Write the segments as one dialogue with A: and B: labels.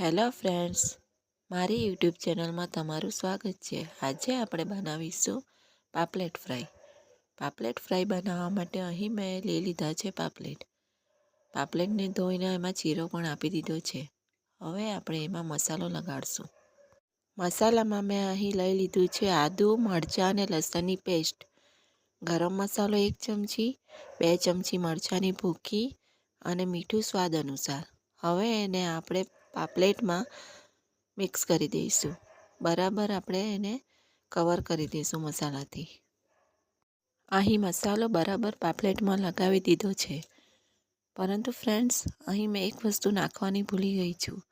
A: Hello friends, મારી YouTube ચેનલમાં તમારું સ્વાગત છે. આજે આપણે બનાવીશું પાપલેટ ફ્રાય. પાપલેટ ફ્રાય બનાવવા માટે અહીં મેં લઈ લીધા છે પાપલેટ. પાપલેટને ધોઈને એમાં ચીરો પણ આપી દીધો છે. હવે આપણે એમાં મસાલો લગાડશું. મસાલામાં મેં અહીં લઈ લીધું છે આદું, મરચાં અને લસણની પેસ્ટ. ગરમ મસાલો એક ચમચી, બે ચમચી મરચાંની ભૂકી અને મીઠું સ્વાદ અનુસાર. હવે એને આપણે પાપલેટમાં મિક્સ કરી દઈશું. બરાબર આપણે એને કવર કરી દઈશું મસાલાથી. અહીં મસાલો બરાબર પાપલેટમાં લગાવી દીધો છે. પરંતુ ફ્રેન્ડ્સ, અહીં મેં એક વસ્તુ નાખવાની ભૂલી ગઈ છું.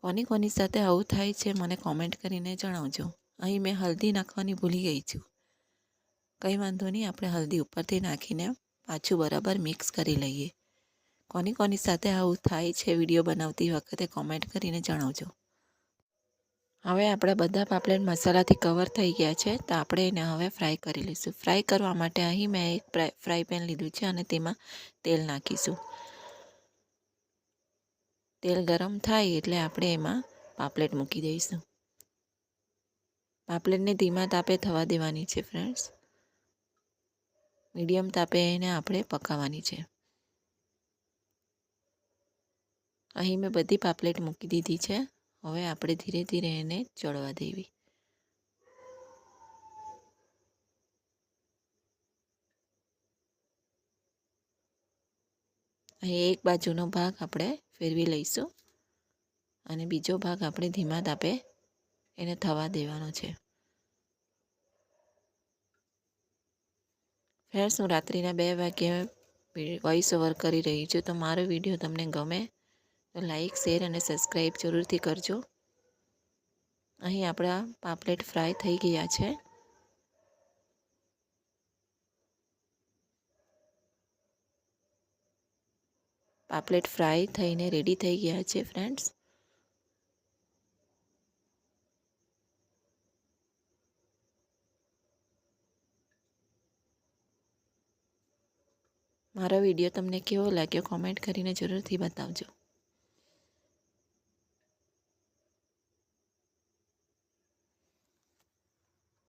A: કોની કોની સાથે આવું થાય છે મને કોમેન્ટ કરીને જણાવજો. અહીં મેં હલ્દી નાખવાની ભૂલી ગઈ છું. કંઈ વાંધો નહીં, આપણે હલ્દી ઉપરથી નાખીને પાછું બરાબર મિક્સ કરી લઈએ. કોની કોની સાથે આવું થાય છે વીડિયો બનાવતી વખતે કોમેન્ટ કરીને જણાવજો. હવે આપણા બધા પાપલેટ મસાલાથી કવર થઈ ગયા છે, તો આપણે એને હવે ફ્રાય કરી લઈશું. ફ્રાય કરવા માટે અહીં મેં એક ફ્રાય પેન લીધું છે અને તેમાં તેલ નાખીશું. તેલ ગરમ થાય એટલે આપણે એમાં પાપલેટ મૂકી દઈશું. પાપલેટને ધીમા તાપે થવા દેવાની છે ફ્રેન્ડ્સ મીડિયમ તાપે એને આપણે પકાવવાની છે. અહીં મેં બધી પાપલેટ મૂકી દીધી છે. હવે આપણે ધીરે ધીરે એને ચડવા દેવી. અહીં એક બાજુનો ભાગ આપણે ફેરવી લઈશું અને બીજો ભાગ આપણે ધીમા તાપે એને થવા દેવાનો છે. ફ્રેન્ડ્સ, હું રાત્રિના બે વાગ્યે વોઇસ ઓવર કરી રહી છું, તો મારો વીડિયો તમને ગમે તો લાઇક શેર અને સબસ્ક્રાઈબ જરૂરથી કરજો. અહીં આપણા પાપલેટ ફ્રાય થઈ ગયા છે. પાપલેટ ફ્રાય થઈને રેડી થઈ ગયા છે ફ્રેન્ડ્સ મારો વીડિયો તમને કેવો લાગ્યો કોમેન્ટ કરીને જરૂરથી બતાવજો.